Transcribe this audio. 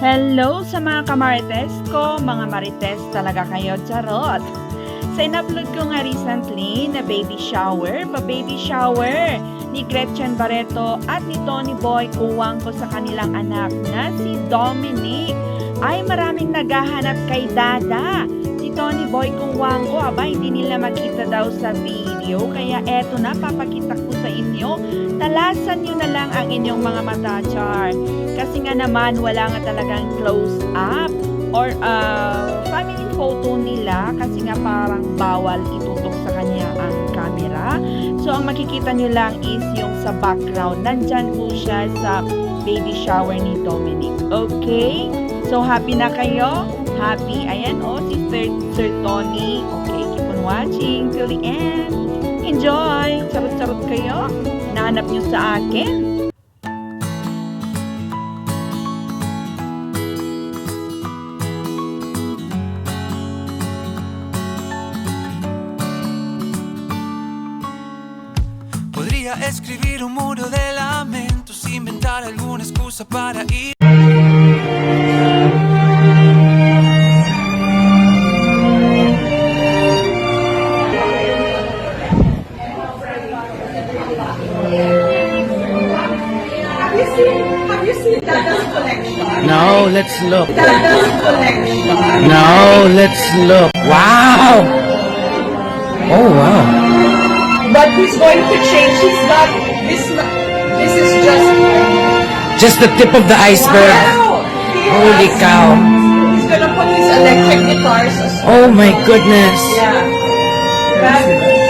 Hello sa mga kamarites ko, mga marites talaga kayo, charot. Sa in-upload ko nga recently na baby shower, pa-baby shower ni Gretchen Barreto at ni Tony Boy uwang ko sa kanilang anak na si Dominic. Ay maraming naghahanap kay Dada. Si Tony Boy kuwang ko, aba hindi nila makita daw sa video. Kaya eto na, papakita ko sa inyo. Talasan nyo na lang ang inyong mga mata, char. Kasi nga naman, wala nga talagang close up or uh, family photo nila kasi nga parang bawal itutok sa kanya ang camera. So, ang makikita nyo lang is yung sa background. Nandyan po siya sa baby shower ni Dominic. Okay? So, happy na kayo? Happy. Ayan, oh, si Sir, Tony. Okay, keep on watching till the end. Enjoy! Charot-charot kayo. Sa akin. Escribir un muro de lamentos, inventar alguna excusa para ir. Have you seen, have you seen Dada's collection? No, let's look. Dada's collection. No, let's look. Wow! Oh, wow. But he's going to change. He's not, this, this is just, Just the tip of the iceberg. wow! Holy has- cow. He's gonna put his electric guitars as Oh my goodness. Yeah. But